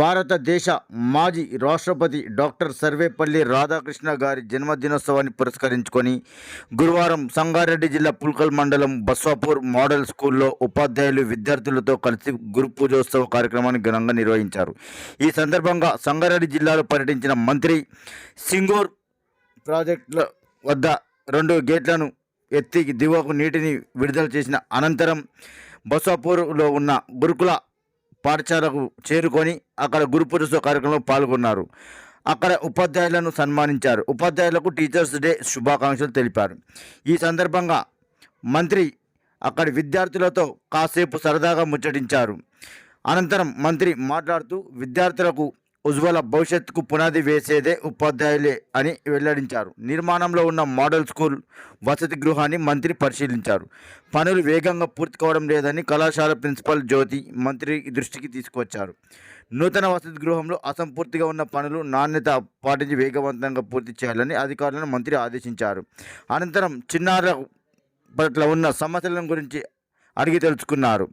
భారతదేశ మాజీ రాష్ట్రపతి డాక్టర్ సర్వేపల్లి రాధాకృష్ణ గారి జన్మదినోత్సవాన్ని పురస్కరించుకొని గురువారం సంగారెడ్డి జిల్లా పుల్కల్ మండలం బస్వాపూర్ మోడల్ స్కూల్లో ఉపాధ్యాయులు విద్యార్థులతో కలిసి గురు పూజోత్సవ కార్యక్రమాన్ని ఘనంగా నిర్వహించారు. ఈ సందర్భంగా సంగారెడ్డి జిల్లాలో పర్యటించిన మంత్రి సింగూర్ ప్రాజెక్టుల వద్ద రెండు గేట్లను ఎత్తి దివకు నీటిని విడుదల చేసిన అనంతరం బస్వాపూర్లో ఉన్న గురుకుల పాఠశాలకు చేరుకొని అక్కడ గురు పురుష కార్యక్రమంలో పాల్గొన్నారు. అక్కడ ఉపాధ్యాయులను సన్మానించారు. ఉపాధ్యాయులకు టీచర్స్ డే శుభాకాంక్షలు తెలిపారు. ఈ సందర్భంగా మంత్రి అక్కడి విద్యార్థులతో కాసేపు సరదాగా ముచ్చటించారు. అనంతరం మంత్రి మాట్లాడుతూ విద్యార్థులకు ఉజ్వల భవిష్యత్తుకు పునాది వేసేదే ఉపాధ్యాయులే అని వెల్లడించారు. నిర్మాణంలో ఉన్న మోడల్ స్కూల్ వసతి గృహాన్ని మంత్రి పరిశీలించారు. పనులు వేగంగా పూర్తి కావడం లేదని కళాశాల ప్రిన్సిపల్ జ్యోతి మంత్రి దృష్టికి తీసుకువచ్చారు నూతన వసతి గృహంలో అసంపూర్తిగా ఉన్న పనులు నాణ్యత పాటించి వేగవంతంగా పూర్తి చేయాలని అధికారులను మంత్రి ఆదేశించారు. అనంతరం చిన్నారుల పట్ల ఉన్న సమస్యల గురించి అడిగి తెలుసుకున్నారు.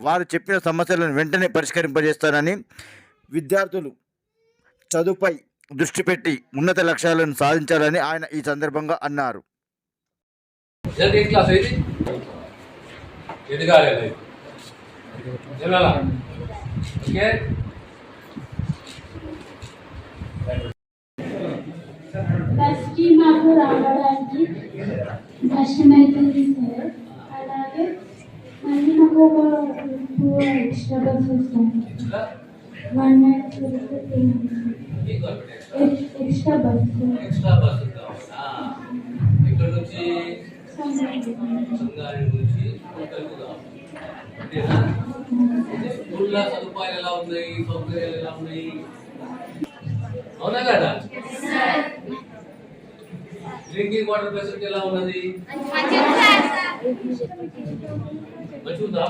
వారు చెప్పిన సమస్యలను వెంటనే పరిష్కరింపజేస్తారని విద్యార్థులు చదువుపై దృష్టి పెట్టి ఉన్నత లక్ష్యాలను సాధించాలని ఆయన ఈ సందర్భంగా అన్నారు. జల్దీ ఏ క్లాస్ ఇది ఎదగాలి అది. ఎదగాలా ఓకే. బస్కి మాకు రావడానికి కష్టమవుతుంది సార్. అలాగే మళ్ళీ మాకు ఒక టూ ఎక్స్ట్రా బస్ వస్తాయి. One night extra bus extra bus కావాలా ఇక్కడ నుంచి సంగారెడ్డి నుంచి హోటల్కు కావాలి అంతేనా స్కూల్లో సదుపాయాలు ఎలా ఉన్నాయి సౌకర్యాలు ఎలా ఉన్నాయి అవునా కదా డ్రింకింగ్ వాటర్ ఫెసిలిటీ ఎలా ఉన్నది మంచిగా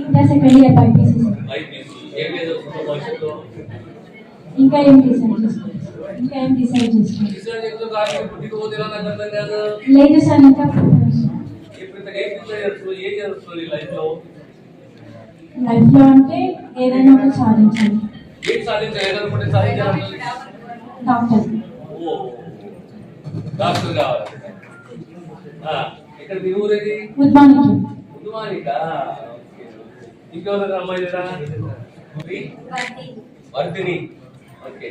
ఇంకా సెకండ్ ఇయర్ బైపీసీ ఇంకా ఏం డిసైడ్ చేసుకోలేదు. ఇంకా ఏం డిసైడ్ చేసుకోలేదు లేదు సార్ ఇంకా లైఫ్లో అంటే ఏదైనా ఒకటి సాధించాలి డాక్టర్ డాక్టర్ కావాలి ఇక్కడ మీ ఊరేది ఉద్మానికి ముందు మానిక ఇంకెవరు అమ్మాయి లేదా మీ? వర్ధిని ఓకే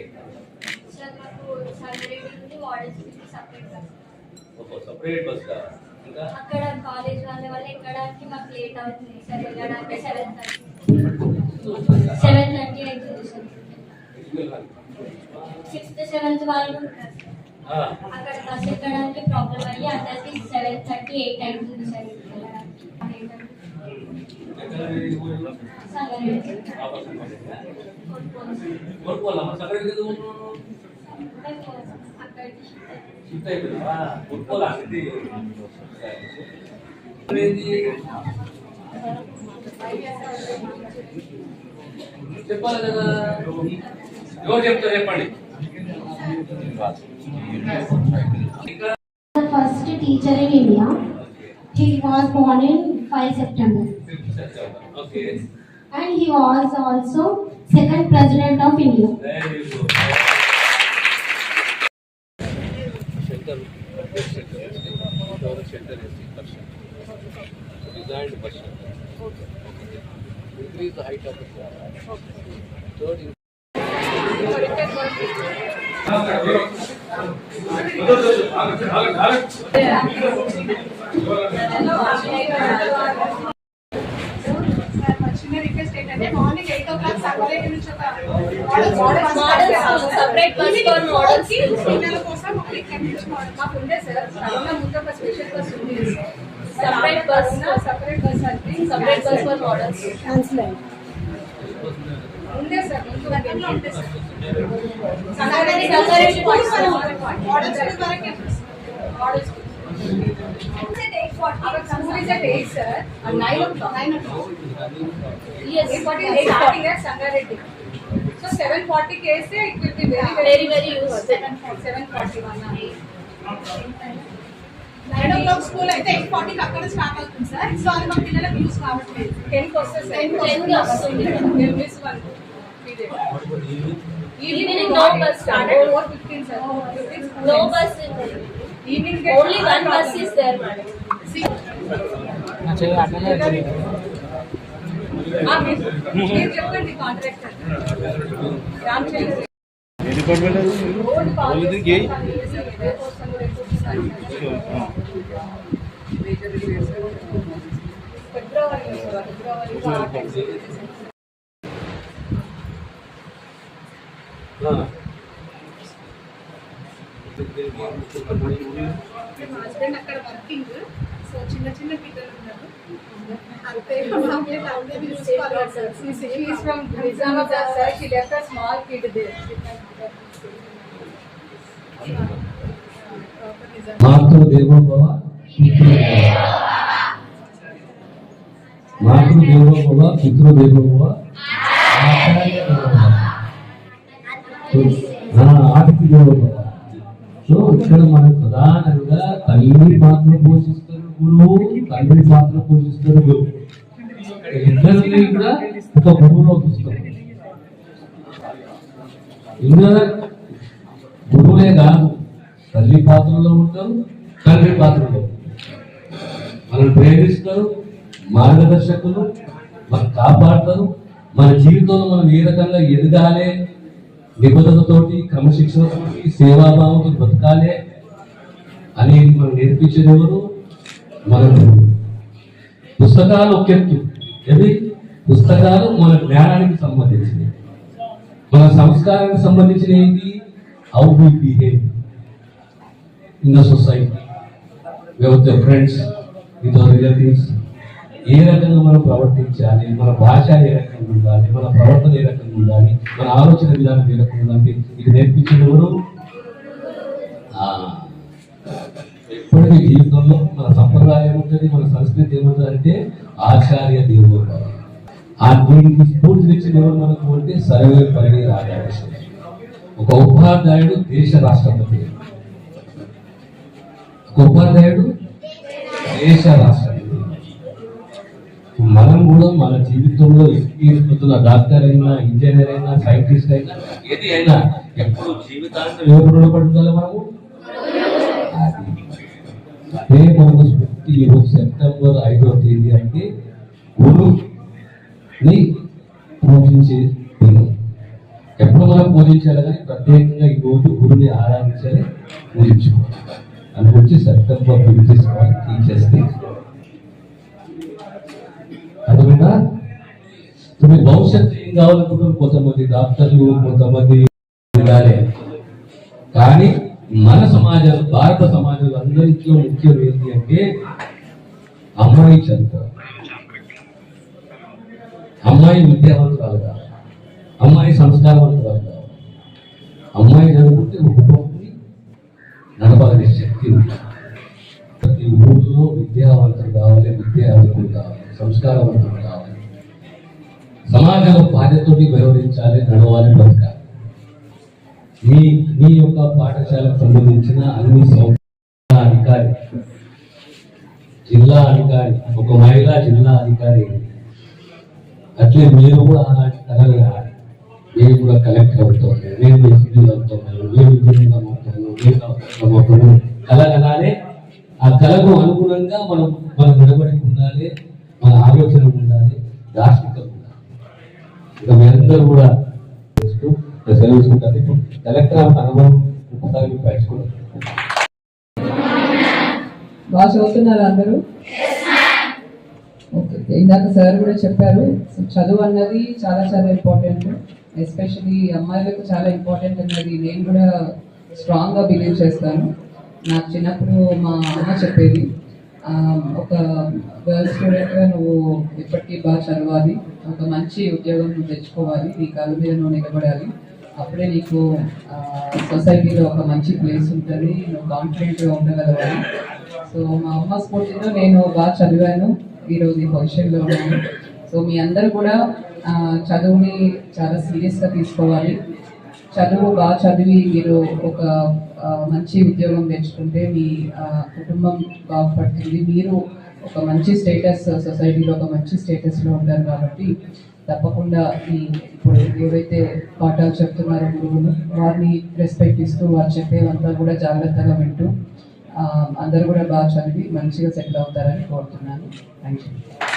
ఓహో సపరేట్ బస్ కావాలి ఇంకా? అక్కడ కాలేజ్ వాళ్ళ వల్ల ఎక్కడానికి మాకు లేట్ అవుతుంది సార్. వెళ్ళడానికి సెవెన్ థర్టీ సెవెన్ థర్టీ అవుతుంది సార్. ఇంటికి వెళ్ళాలి. సిక్స్త్ సెవెంత్ వాళ్ళు ఉంటారు ఆ, అక్కడ బస్ ఎక్కడానికి ప్రాబ్లం అయ్యి అందరికి సెవెన్ థర్టీ ఎయిట్ అవుతుంది సార్? చెప్పాలి కదా ఎవరు చెప్తారు చెప్పండి The first teacher in India. He was born in 5 September. Okay And he was also second president of చిన్న రిక్వెస్ట్ ఏంటంటే morning eight o'clock separate నుంచి ఒక model model separate bus for model schools. పిల్లల కోసం ఒక ఇక్కడ నుంచి మోడల్ మాకు ఉండే సార్ సడన్గా ముందు ఒక స్పెషల్ బస్ ఉంది Separate bus. సపరేట్ బస్ అంటే separate bus for models. ఉండే సార్ ముందు ఉండే సార్ వరకే. Uh, it will be very, Very, very useful. Seven forty, seven forty one. Nine o'clock school అయితే ఎయిట్ ఫార్టీకి అక్కడ స్టార్ట్ అవుతుంది సార్ సో అది మా పిల్లలకు యూస్ కావట్లేదు టెన్కి వస్తుంది వస్తుంది. మిస్ వరకు Evening no bus started. Four fifteen sir No bus is there. Evening Only one bus is there, madam. మీరు మా హస్బెండ్ అక్కడ వర్కింగ్ సో చిన్న చిన్న పిల్లలు ఉన్నారు అంతే మామూలుగా అందరూ చూసుకోవాలి sir. She's from Nizamabad, sir. She left a small kid there. Matrudevobhava Matrudevobhava పితృదేవోభవ ఆచార్య దేవోభవ. ఆ, ఆతిథ్య దేవోభవ సో ఇక్కడ మనం ప్రధానంగా తల్లి పాత్ర పోషిస్తారు గురువు తండ్రి పాత్ర పోషిస్తారు గురువు ఇద్దరిని కూడా ఒక గురువులో చూస్తారు ఇంకా గురువులే కాదు తల్లి పాత్రలో ఉంటారు తండ్రి పాత్రలో మనం ప్రేమిస్తారు మార్గదర్శకులు మనం కాపాడతారు మన జీవితంలో మనం ఏ రకంగా ఎదగాలి నిబద్ధతతోటి క్రమశిక్షణతోటి సేవాభావంతో బతకాలే అనేది మనం నేర్పించేది ఎవరు? మన పుస్తకాలు ఒక ఎత్తు ఏది పుస్తకాలు మన జ్ఞానానికి సంబంధించినవి. మన సంస్కారానికి సంబంధించిన ఏంటి? How we behave in the society with friends with relatives ఏ రకంగా మనం ప్రవర్తించాలి? మన భాష ఏ రకంగా ఉండాలి? మన ప్రవర్తన ఏ రకంగా ఉండాలి? మన ఆలోచన విధానం ఏ రకంగా ఉండాలి ఇది నేర్పించిన ఎవరు? ఎప్పటికీ జీవితంలో మన సంప్రదాయం ఉంటుంది మన సంస్కృతి ఏముంటుందంటే ఆచార్య దేవుడు ఆ దీనికి స్ఫూర్తినిచ్చిన ఎవరు మనకు అంటే సర్వే పరిణి రాజాకృష్ణ ఒక ఉపాధ్యాయుడు దేశ రాష్ట్రపతి. ఒక ఉపాధ్యాయుడు దేశ రాష్ట్ర మనం కూడా మన జీవితంలో తీసుకుంటున్న డాక్టర్ అయినా ఇంజనీర్ అయినా సైంటిస్ట్ అయినా ఏది అయినా ఎప్పుడు జీవితాంతం ఎవరు రుణపడుతుందో మనము? అదే మనకు స్ఫూర్తి ఈరోజు సెప్టెంబర్ ఐదవ తేదీ అంటే గురుని పూజించే దినం. ఎప్పుడు మనం పూజించాలి కానీ ప్రత్యేకంగా ఈ గురుని ఆరాధించాలి పూజించుకోవాలి. అని వచ్చి సెప్టెంబర్ ఫిఫ్త్ టీచర్స్ కదా? మీ భవిష్యత్తు ఏం కావాలనుకుంటారు కొంతమంది డాక్టర్లు కొంతమంది కానీ మన సమాజం భారత సమాజంలో అందరిలో ముఖ్యం ఏంటి అంటే అమ్మాయి చదువు అమ్మాయి విద్యావంతురాలు కాదు. అమ్మాయి సంస్కారవంతురాలు కాదు. అమ్మాయి చదువుకుంటే ఒక కుటుంబాన్ని నడపాలనే శక్తి ఉంది. ప్రతి ఊళ్ళో విద్యావంతులు కావాలి విద్యావంతులు కావాలి సంస్కారవంతులు కావాలి సమాజంలో బాధ్యతతోటి వ్యవహరించాలి నడవాలి బతకాలి. మీ మీ యొక్క పాఠశాలకు సంబంధించిన అన్ని సౌకర్య అధికారి జిల్లా అధికారి ఒక మహిళా జిల్లా అధికారి అట్లే మీరు కూడా అలాంటి కళలు కావాలి నేను కూడా కలెక్టర్ అవుతాను నేను ఎస్పీలు అవుతాను నేను ఇంజనీర్ అవుతాను నేను అవుతాను. కళ కలానే ఆ కళకు అనుగుణంగా మనం మన నిలబడి ఉండాలి మన ఆలోచన ఉండాలి దార్శనికత ఇక మీ అందరూ కూడా చేస్తూ ఇప్పుడు కలెక్టర్ అనుభవం ఒకసారి పంచుకోండి బాగా చదువుతున్నారు అందరూ? ఓకే ఇందాక సార్ కూడా చెప్పారు చదువు అన్నది చాలా చాలా ఇంపార్టెంట్ ఎస్పెషలీ అమ్మాయిలకు చాలా ఇంపార్టెంట్ అన్నది నేను కూడా స్ట్రాంగ్గా బిలీవ్ చేస్తాను. నాకు చిన్నప్పుడు మా అమ్మ చెప్పేది ఒక గర్ల్ స్టూడెంట్గా నువ్వు ఇప్పటికీ బాగా చదవాలి. ఒక మంచి ఉద్యోగం నువ్వు తెచ్చుకోవాలి. నీ కాళ్ళ మీద నువ్వు నిలబడాలి. అప్పుడే నీకు సొసైటీలో ఒక మంచి ప్లేస్ ఉంటుంది. నువ్వు కాన్ఫిడెంట్గా ఉండగలవాలి. సో మా అమ్మ స్ఫూర్తితో నేను బాగా చదివాను. ఈరోజు ఈ పొజిషన్లో ఉన్నాను. సో మీ అందరు కూడా చదువుని చాలా సీరియస్గా తీసుకోవాలి. చదువు బాగా చదివి మీరు ఒక మంచి ఉద్యోగం తెచ్చుకుంటే మీ కుటుంబం బాగుపడుతుంది. మీరు ఒక మంచి స్టేటస్ సొసైటీలో ఒక మంచి స్టేటస్లో ఉంటారు కాబట్టి తప్పకుండా ఈ ఇప్పుడు ఏవైతే పాఠాలు చెప్తున్నారో గురువులు వారిని రెస్పెక్ట్ ఇస్తూ వారు చెప్పేవంతా కూడా జాగ్రత్తగా వింటూ అందరూ కూడా బాగా చదివి మంచిగా సెటిల్ అవుతారని కోరుతున్నాను. Thank you